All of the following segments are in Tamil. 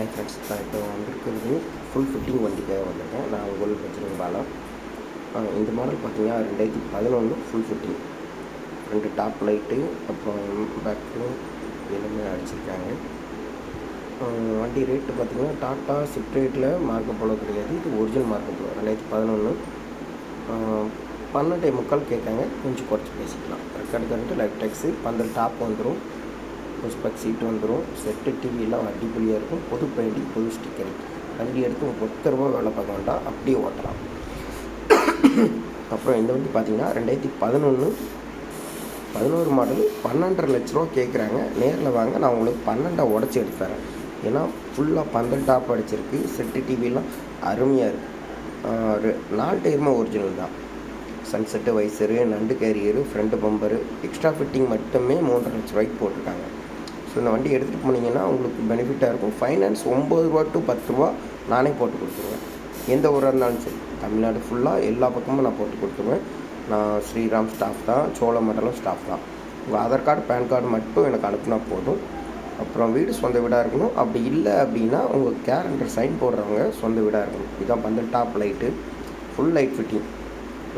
ஹாய் ஃப்ரெண்ட்ஸ் நான் இப்போ வந்திருக்கிறது ஃபுல் ஃபிட்டிங் வண்டிக்காக வந்திருக்கேன் நான் உங்களுக்கு வச்சுருக்க பாலம். இந்த மாடல் பார்த்தீங்கன்னா ரெண்டாயிரத்தி பதினொன்று ஃபுல் ஃபிட்டிங் ரெண்டு டாப் லைட்டு அப்புறம் பேக்கு எல்லாமே அடிச்சிருக்காங்க. வண்டி ரேட்டு பார்த்தீங்கன்னா டாட்டா சிப்ரேட்டில் மார்க்க போல கிடையாது. இது ஒரிஜினல் மார்க்க போல ரெண்டாயிரத்தி பதினொன்று பன்னெண்டே முக்கால் கேட்காங்க. கொஞ்சம் குறைச்சி பேசிக்கலாம். ரெக்கார்டு கரண்ட்டு லைஃப் டேக்ஸு பந்தல் டாப் வந்துடும் புஷ்பக் சீட் வந்துடும் செட்டு டிவிலாம் அடிப்பொலியாக இருக்கும். பொது பெயிண்டிங் பொது ஸ்டிக்கரிங் வண்டி எடுத்து ஒத்த ரூபா வேலை பார்க்க வேண்டாம். அப்படியே ஓட்டலாம். அப்புறம் இந்த வண்டி பார்த்தீங்கன்னா ரெண்டாயிரத்தி பதினொன்று பதினோரு மாடல் பன்னெண்டரை லட்ச ரூபா கேட்குறாங்க நேரில் வாங்க நான் உங்களுக்கு பன்னெண்டை உடச்சி எடுத்து தரேன். ஏன்னா ஃபுல்லாக பன்னெண்டு டாப் அடிச்சிருக்கு. செட்டு டிவிலாம் அருமையாக இருக்குது நாலு டயருமே ஒரிஜினல் தான். சன்செட்டு வைசரு நண்டு carrier front bumper extra fitting மட்டுமே மூன்றரை லட்ச ரூபாய்க்கு போட்டிருக்காங்க. ஸோ இந்த வண்டி எடுத்துகிட்டு போனீங்கன்னா உங்களுக்கு பெனிஃபிட்டாக இருக்கும். ஃபைனான்ஸ் ஒம்பது ரூபா டு பத்து ரூபா நானே போட்டு கொடுத்துருவேன். எந்த ஊராக இருந்தாலும் சரி. தமிழ்நாடு ஃபுல்லாக எல்லா பக்கமும் நான் போட்டு கொடுத்துருவேன். நான் ஸ்ரீராம் ஸ்டாஃப் தான் சோழமண்டலம் ஸ்டாஃப் தான். உங்கள் ஆதார் கார்டு பேன் கார்டு மட்டும் எனக்கு அனுப்புனா போதும். அப்புறம் வீடு சொந்த வீடாக இருக்கணும். அப்படி இல்லை அப்படின்னா உங்கள் கேரண்டர் சைன் போடுறவங்க சொந்த வீடாக இருக்கணும். இதுதான் pandal top light full light fitting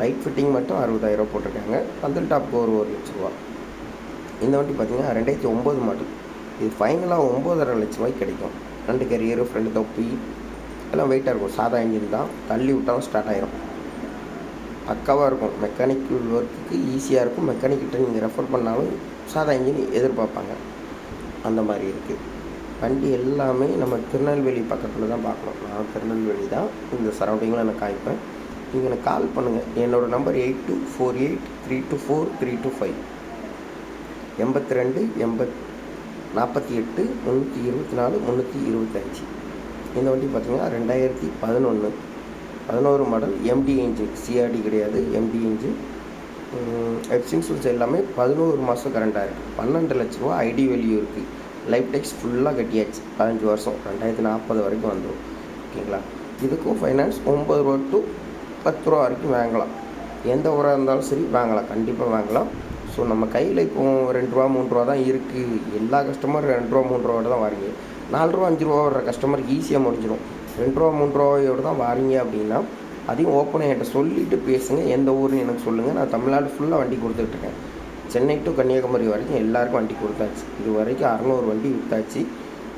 light fitting மட்டும் அறுபதாயிரம் போட்டிருக்காங்க. பந்தல் டாப்புக்கு ஒரு ஒரு லட்ச ரூபா. இந்த வண்டி பார்த்தீங்கன்னா ரெண்டாயிரத்தி ஒம்பது மாடல் இது ஃபைனலாக ஒம்பதரை லட்ச ரூபாய்க்கு கிடைக்கும். ரெண்டு கரியரு ஃப்ரண்ட் தொப்பி எல்லாம் வெயிட்டாக இருக்கும். சாதா இன்ஜின் தான். தள்ளி விட்டாலும் ஸ்டார்ட் ஆயிரும். பக்காவாக இருக்கும். மெக்கானிக்கல் ஒர்க்குக்கு ஈஸியாக இருக்கும். மெக்கானிக்கிட்ட நீங்கள் ரெஃபர் பண்ணாலும் சாதா இன்ஜின் எதிர்பார்ப்பாங்க. அந்த மாதிரி இருக்குது வண்டி எல்லாமே நம்ம திருநெல்வேலி பக்கத்தில் தான் பார்க்கணும். நான் திருநெல்வேலி தான். இந்த சரௌண்டிங்கில் நான் காய்ப்பேன் நீங்கள் எனக்கு கால் பண்ணுங்கள் என்னோடய number eight two four eight three two four three two five எண்பத்தி ரெண்டு எண்பத் நாற்பத்தி எட்டு முந்நூற்றி இருபத்தி நாலு முந்நூற்றி இருபத்தஞ்சி இந்த வண்டி பார்த்திங்கன்னா ரெண்டாயிரத்தி பதினொன்று பதினோரு மாடல் எம்டி இன்ஜின் சிஆர்டி கிடையாது எம்டி இன்ஜின் எப்சின்சூல்ஸ் எல்லாமே பதினோரு மாதம் கரண்டாக இருக்குது பன்னெண்டு லட்ச ரூபா ஐடி வேல்யூ இருக்குது லைஃப் டெக்ஸ் ஃபுல்லாக கட்டியாச்சு. பதினஞ்சு வருஷம். ரெண்டாயிரத்தி நாற்பது வரைக்கும் வந்துடும் ஓகேங்களா? இதுக்கும் ஃபைனான்ஸ் ஒம்பது ரூபா டு பத்து ரூபா வரைக்கும் வாங்கலாம். எந்த ஊராக இருந்தாலும் சரி வாங்கலாம். கண்டிப்பாக வாங்கலாம். ஸோ நம்ம கையில் இப்போ ரெண்டு ரூபா மூணு ரூபா தான் இருக்குது எல்லா கஸ்டமரும் ரெண்டு ரூபா மூணு ரூபாவோட தான் வாரீங்க. நாலு ரூபா அஞ்சு ரூபா வர்ற கஸ்டமருக்கு ஈஸியாக முடிஞ்சிடும் ரெண்டு ரூபா மூணு ரூபாயோடு தான் வாரீங்க அப்படின்னா அதையும் ஓப்பனாக என்கிட்ட சொல்லிவிட்டு பேசுங்க. எந்த ஊர்னு எனக்கு சொல்லுங்கள் நான் தமிழ்நாடு ஃபுல்லாக வண்டி கொடுத்துட்ருக்கேன் சென்னை டு கன்னியாகுமரி வரைக்கும் எல்லாருக்கும் வண்டி கொடுத்தாச்சு. இது வரைக்கும் அறநூறு வண்டி விற்றாச்சு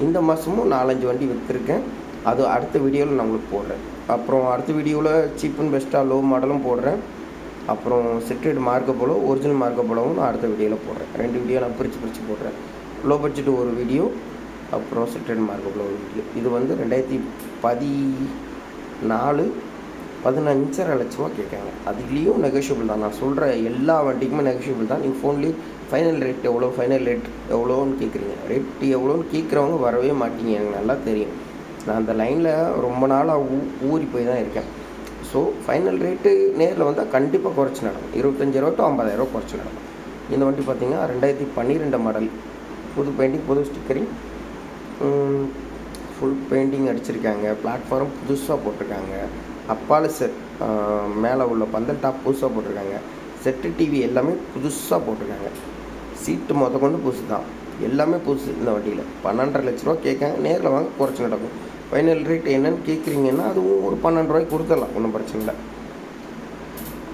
இந்த மாதமும் நாலஞ்சு வண்டி விற்றுருக்கேன் அது அடுத்த வீடியோவில் நான் உங்களுக்கு போடுறேன். அப்புறம் அடுத்த வீடியோவில் சீப் அண்ட் பெஸ்ட்டாக லோ மாடலும் போடுறேன். அப்புறம் செட்டட் மார்க்க போலோ ஒரிஜினல் மார்க்க போலவும் நான் அடுத்த வீடியோவில் போடுறேன். ரெண்டு வீடியோ நான் பிரித்து பிரித்து போடுறேன். லோ பட்ஜெட் ஒரு வீடியோ அப்புறம் செட்டட் மார்க்க போலோ ஒரு வீடியோ இது வந்து ரெண்டாயிரத்தி பதி நாலு பதினஞ்சரை லட்சமாக கேட்காங்க அதுலேயும் நெகோஷியபிள் தான். நான் சொல்கிற எல்லா வண்டிக்குமே நெகோஷியபிள் தான். நீங்கள் ஃபோன்லேயே ஃபைனல் ரேட் எவ்வளோ ஃபைனல் ரேட் எவ்வளோன்னு கேட்குறீங்க. ரேட் எவ்வளோன்னு கேட்குறவங்க வரவே மாட்டீங்க. எனக்கு நல்லா தெரியும். நான் அந்த லைனில் ரொம்ப நாளாக ஊ ஊறி போய் தான் இருக்கேன். ஸோ ஃபைனல் ரேட்டு நேரில் வந்தால் கண்டிப்பாக குறைச்சி நடக்கும். இருபத்தஞ்சாயிரூவா டு ஐம்பதாயிரரூவா குறைச்சி நடக்கும். இந்த வண்டி பார்த்திங்கன்னா ரெண்டாயிரத்தி பன்னிரெண்டு மாடல் புது பெயிண்டிங் புது ஸ்டிக்கரிங் ஃபுல் பெயிண்டிங் அடிச்சிருக்காங்க. பிளாட்ஃபார்ம் புதுசாக போட்டிருக்காங்க. அப்பாலு செட் மேலே உள்ள பந்தல் டாப் புதுசாக போட்டிருக்காங்க. செட்டு டிவி எல்லாமே புதுசாக போட்டிருக்காங்க. சீட்டு மொத்த கொண்டு புதுசு தான் எல்லாமே புதுசு இந்த வண்டியில். பன்னெண்டரை லட்ச ரூபா கேட்காங்க. நேரில் வாங்க குறைச்சி நடக்கும். ஃபைனல் ரேட் என்னன்னு கேட்குறீங்கன்னா அதுவும் ஒரு பன்னெண்டு ரூபாய்க்கு கொடுத்துடலாம் ஒன்றும் பிரச்சனை இல்லை.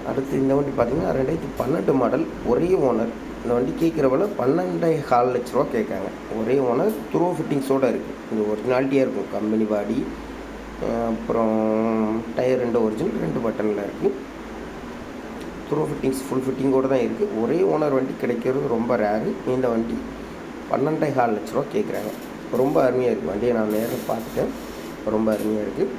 அடுத்து இந்த வண்டி பார்த்தீங்கன்னா ரெண்டாயிரத்தி பன்னெண்டு மாடல் ஒரே ஓனர் இந்த வண்டி கேட்குற பன்னெண்டே கால் லட்ச ரூபா கேட்காங்க. ஒரே ஓனர் த்ரோ ஃபிட்டிங்ஸோடு இருக்குது இது ஒரிஜினாலிட்டியாக இருக்கும். கம்பெனி பாடி அப்புறம் டயர் ரெண்டு ஒரிஜினல் ரெண்டு பட்டனில் இருக்குது த்ரோ ஃபிட்டிங்ஸ் ஃபுல் ஃபிட்டிங்கோடு தான் இருக்குது ஒரே ஓனர் வண்டி கிடைக்கிறது ரொம்ப ரேரு இந்த வண்டி பன்னெண்டே கால் லட்ச ரூபா கேட்குறாங்க ரொம்ப அருமையாக இருக்குது வண்டியை நான் நேரில் பார்த்துட்டேன். ரொம்ப அருமையாக இருக்குது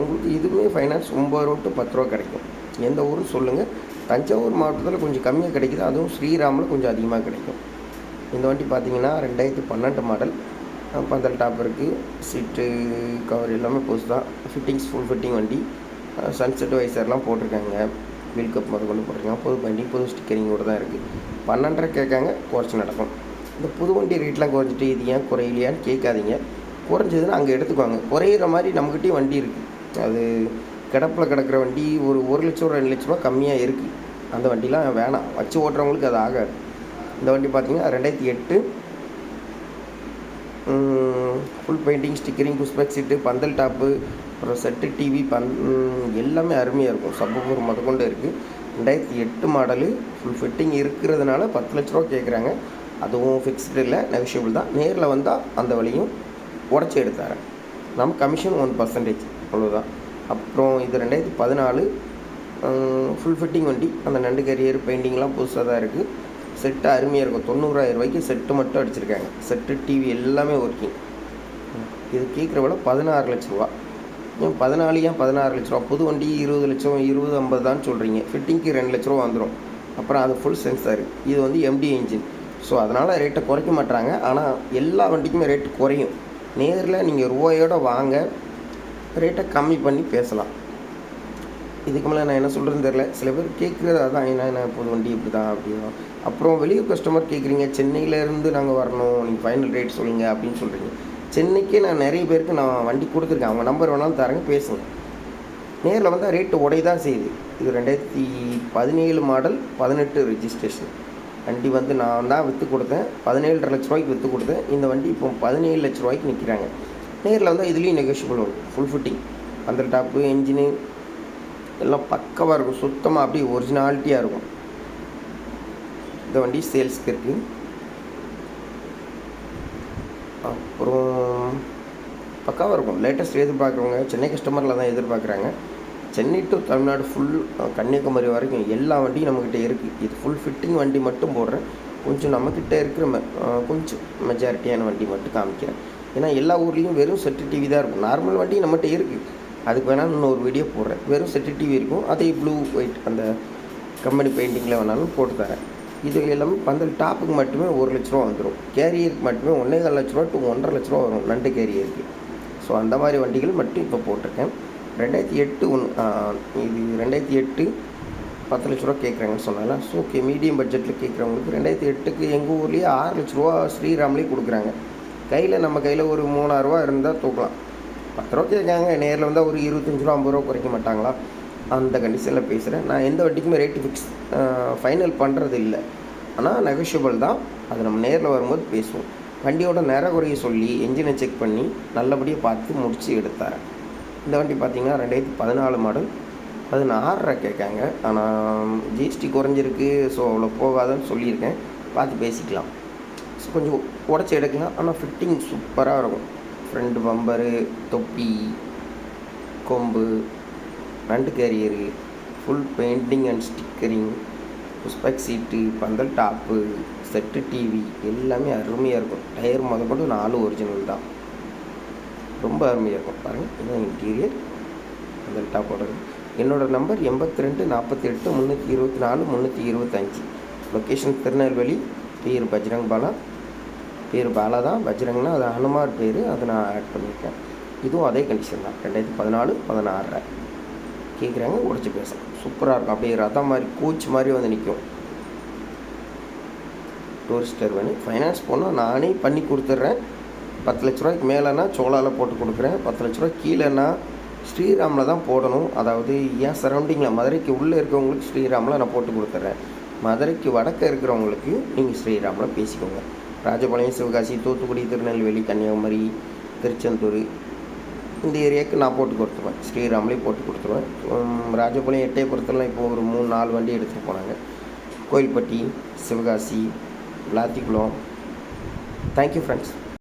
உங்களுக்கு இதுவுமே ஃபைனான்ஸ் ஒம்பது ரூபா டு பத்து ரூபா கிடைக்கும். எந்த ஊரும் சொல்லுங்கள் தஞ்சாவூர் மாவட்டத்தில் கொஞ்சம் கம்மியாக கிடைக்குது. அதுவும் ஸ்ரீராமில் கொஞ்சம் அதிகமாக கிடைக்கும். இந்த வண்டி பார்த்தீங்கன்னா ரெண்டாயிரத்தி பன்னெண்டு மாடல் பந்தல் டாப் இருக்குது சீட்டு கவர் எல்லாமே புதுசு தான். ஃபிட்டிங்ஸ் ஃபுல் ஃபிட்டிங் வண்டி. சன்செட் வைசர்லாம் போட்டிருக்காங்க. வீல் கப் முதல் கொண்டு போட்டிருக்காங்க. புது வண்டி புது ஸ்டிக்கரிங்கோடு தான் இருக்குது பன்னெண்டரை கேட்காங்க குறைச்சி நடக்கும். இந்த புது வண்டி ரேட்லாம் குறைஞ்சிட்டு இது ஏன் குறையிலையான்னு கேட்காதீங்க. குறைஞ்சதுன்னா அங்கே எடுத்துக்குவாங்க. குறையிற மாதிரி நம்மக்கிட்டேயும் வண்டி இருக்குது அது கிடப்பில் கிடக்கிற வண்டி ஒரு ஒரு லட்சம் ரெண்டு லட்ச ரூபா கம்மியாக இருக்குது அந்த வண்டிலாம் வேணாம். வச்சு ஓட்டுறவங்களுக்கு அது ஆகாது. இந்த வண்டி பார்த்தீங்கன்னா ரெண்டாயிரத்தி எட்டு full painting stickering pushback seat pandal top அப்புறம் செட்டு டிவி பந் எல்லாமே அருமையாக இருக்கும். சப்பூர் முதற்கொண்டு இருக்குது ரெண்டாயிரத்தி எட்டு மாடலு ஃபுல் ஃபிட்டிங் இருக்கிறதுனால பத்து லட்ச ரூபா கேட்குறாங்க அதுவும் ஃபிக்ஸ்டு இல்லை நெகஷியபிள் தான். நேரில் வந்தால் அந்த வழியும் உடச்சி எடுத்தார்? நம்ம கமிஷன் ஒன் பர்சன்டேஜ் அவ்வளோதான் அப்புறம் இது ரெண்டாயிரத்தி பதினாலு ஃபுல் ஃபிட்டிங் வண்டி அந்த நண்டு கரியர் பெயிண்டிங்லாம் புதுசாக தான் இருக்குது செட்டு அருமையாக இருக்கும். தொண்ணூறாயிரம் ரூபாய்க்கு செட்டு மட்டும் அடிச்சிருக்காங்க. செட்டு டிவி எல்லாமே ஒர்க்கிங் இது கேட்குற விட பதினாறு லட்ச ரூபா. ஏன் பதினாலு ஏன் பதினாறு லட்ச ரூபா? புது வண்டி இருபது லட்சம் இருபது ஐம்பது தான் சொல்கிறீங்க ஃபிட்டிங்க்கு ரெண்டு லட்ச ரூபா வந்துடும் அப்புறம் அது ஃபுல் சென்சார் இது வந்து எம்டி இன்ஜின் ஸோ அதனால் ரேட்டை குறைக்க மாட்டாங்க ஆனால் எல்லா வண்டிக்குமே ரேட்டு குறையும். நேரில் நீங்கள் ரூபாயோடு வாங்க. ரேட்டை கம்மி பண்ணி பேசலாம். இதுக்கு மேலே நான் என்ன சொல்கிறேன்னு தெரில சில பேர் கேட்குறது அதான். என்ன என்ன வண்டி இப்படி தான் அப்படின்னா அப்புறம் வெளியூர் கஸ்டமர் கேட்குறீங்க சென்னையிலேருந்து நாங்கள் வரணும். நீங்கள் ஃபைனல் ரேட் சொல்லுங்கள் அப்படின்னு சொல்கிறீங்க சென்னைக்கே நான் நிறைய பேருக்கு நான் வண்டி கொடுத்துருக்கேன். அவங்க நம்பர் வேணாலும் தரேங்க பேசுங்க. நேரில் வந்தால் ரேட்டு உடைய தான் செய்யுது. இது ரெண்டாயிரத்தி பதினேழு மாடல் பதினெட்டு ரெஜிஸ்ட்ரேஷன் வண்டி வந்து நான் தான் விற்று கொடுத்தேன். பதினேழரை லட்ச ரூபாய்க்கு விற்று கொடுத்தேன். இந்த வண்டி இப்போ பதினேழு லட்ச ரூபாய்க்கு நிற்கிறாங்க நேரில் வந்து இதுலேயும் நெகோஷியபிள் வரும். ஃபுல் ஃபிட்டிங் அந்த டாப்பு என்ஜினு எல்லாம் பக்கவாக இருக்கும். சுத்தமாக அப்படியே ஒரிஜினாலிட்டியாக இருக்கும். இந்த வண்டி சேல்ஸ்க்கு இருக்குது அப்புறம் பக்காவாக இருக்கும். லேட்டஸ்ட் எதிர்பார்க்குறவங்க சென்னை கஸ்டமரில் தான் எதிர்பார்க்குறாங்க. சென்னை டு தமிழ்நாடு ஃபுல் கன்னியாகுமரி வரைக்கும் எல்லா வண்டியும் நம்மக்கிட்ட இருக்குது இது ஃபுல் ஃபிட்டிங் வண்டி மட்டும் போடுறேன். கொஞ்சம் நம்மக்கிட்ட இருக்கிற கொஞ்சம் மெஜாரிட்டியான வண்டி மட்டும் காமிக்கிறேன். ஏன்னா எல்லா ஊர்லேயும் வெறும் செட்டு டிவி தான் இருக்கும். நார்மல் வண்டி நம்மகிட்ட இருக்குது அதுக்கு வேணால் இன்னொரு வீடியோ போடுறேன். வெறும் செட்டு டிவி இருக்கும். அதே ப்ளூ ஒயிட் அந்த கம்பெனி பெயிண்டிங்கில் வேணாலும் போட்டு தரேன். இது எல்லாமே பந்தல் டாப்புக்கு மட்டுமே ஒரு லட்ச ரூபா வந்துடும் கேரியருக்கு மட்டுமே ஒன்றே கால் லட்ச ரூபா டு ஒன்றரை லட்ச ரூபா வரும். நண்டு கேரியருக்கு ஸோ அந்த மாதிரி வண்டிகள் மட்டும் இப்போ போட்டிருக்கேன். ரெண்டாயிரத்தி எட்டு ஒன்று இது ரெண்டாயிரத்தி எட்டு பத்து லட்ச ரூபா கேட்குறாங்கன்னு சொன்னால ஸோ ஓகே மீடியம் பட்ஜெட்டில் கேட்குறவங்களுக்கு ரெண்டாயிரத்தி எட்டுக்கு எங்கள் ஊர்லேயே ஆறு லட்ச ரூபா ஸ்ரீராம்லேயே கொடுக்குறாங்க. கையில் நம்ம கையில் ஒரு மூணாயிரரூவா இருந்தால் தூக்கலாம். பத்து ரூபா கேட்காங்க நேரில் வந்தால் ஒரு இருபத்தஞ்சி ரூபா ஐம்பது ரூபா குறைக்க மாட்டாங்களா? அந்த கண்டிஷனில் பேசுகிறேன் நான் எந்த வட்டிக்குமே ரேட்டு ஃபிக்ஸ் ஃபைனல் பண்ணுறது இல்லை ஆனால் நெகோஷியபிள் தான். அது நம்ம நேரில் வரும்போது பேசுவோம். வண்டியோட நிற குறைய சொல்லி என்ஜினை செக் பண்ணி நல்லபடியாக பார்த்து முடித்து எடுத்தாரேன் இந்த வண்டி பார்த்தீங்கன்னா ரெண்டாயிரத்தி பதினாலு மாடல். பதினாறரை கேட்காங்க. ஆனால் ஜிஎஸ்டி குறைஞ்சிருக்கு. ஸோ அவ்வளோ போகாதுன்னு சொல்லியிருக்கேன். பார்த்து பேசிக்கலாம். ஸோ கொஞ்சம் உடச்சி எடுக்கலாம். ஆனால் ஃபிட்டிங் சூப்பராக இருக்கும். ஃப்ரண்ட் பம்பரு தொப்பி கொம்பு நண்டு carrier full painting and stickering pushback seat pandal top set TV எல்லாமே அருமையாக இருக்கும். டயர் முதற்கொண்டு நாலு ஒரிஜினல் தான். ரொம்ப அருமையாக இருக்கும். பாருங்கள் இதுதான் இன்டீரியர் அந்த டாப் ஆர்டர் என்னோடய நம்பர் எண்பத்தி ரெண்டு நாற்பத்தி எட்டு முந்நூற்றி இருபத்தி நாலு முந்நூற்றி இருபத்தஞ்சி. லொக்கேஷன் திருநெல்வேலி பேர் பஜ்ரங் பாலா. பேர் பாலா தான். பஜ்ரங்னா அது ஹனுமார் பேர். அதை நான் ஆட் பண்ணியிருக்கேன் இதுவும் அதே கண்டிஷன் தான். ரெண்டாயிரத்தி பதினாலு பதினாறு கேட்குறாங்க உடச்சி பேசலாம். சூப்பராக இருக்கும். அப்படியே ரதம் மாதிரி கோச் மாதிரி வந்து நிற்கும் டூரிஸ்டர் வேணும் ஃபைனான்ஸ் போனால் நானே பண்ணி கொடுத்துட்றேன். பத்து லட்ச ரூபாய்க்கு மேலேனா சோலாவில் போட்டு கொடுக்குறேன். பத்து லட்ச ரூபா கீழேனா ஸ்ரீராமில் தான் போடணும். அதாவது ஏன் சரௌண்டிங்கில் மதுரைக்கு உள்ளே இருக்கிறவங்களுக்கு ஸ்ரீராமில் நான் போட்டு கொடுத்துட்றேன் மதுரைக்கு வடக்க இருக்கிறவங்களுக்கு நீங்கள் ஸ்ரீராமில் பேசிக்கோங்க. ராஜபாளையம் சிவகாசி தூத்துக்குடி திருநெல்வேலி கன்னியாகுமரி திருச்செந்தூர் இந்த ஏரியாவுக்கு நான் போட்டு கொடுத்துருவேன். ஸ்ரீராம்லேயே போட்டு கொடுத்துருவேன். ராஜபாளையம் எட்டயபுரத்துலாம் இப்போ ஒரு மூணு நாலு வண்டி எடுத்துகிட்டு போனாங்க. Kovilpatti Sivakasi Vilathikulam. Thank you friends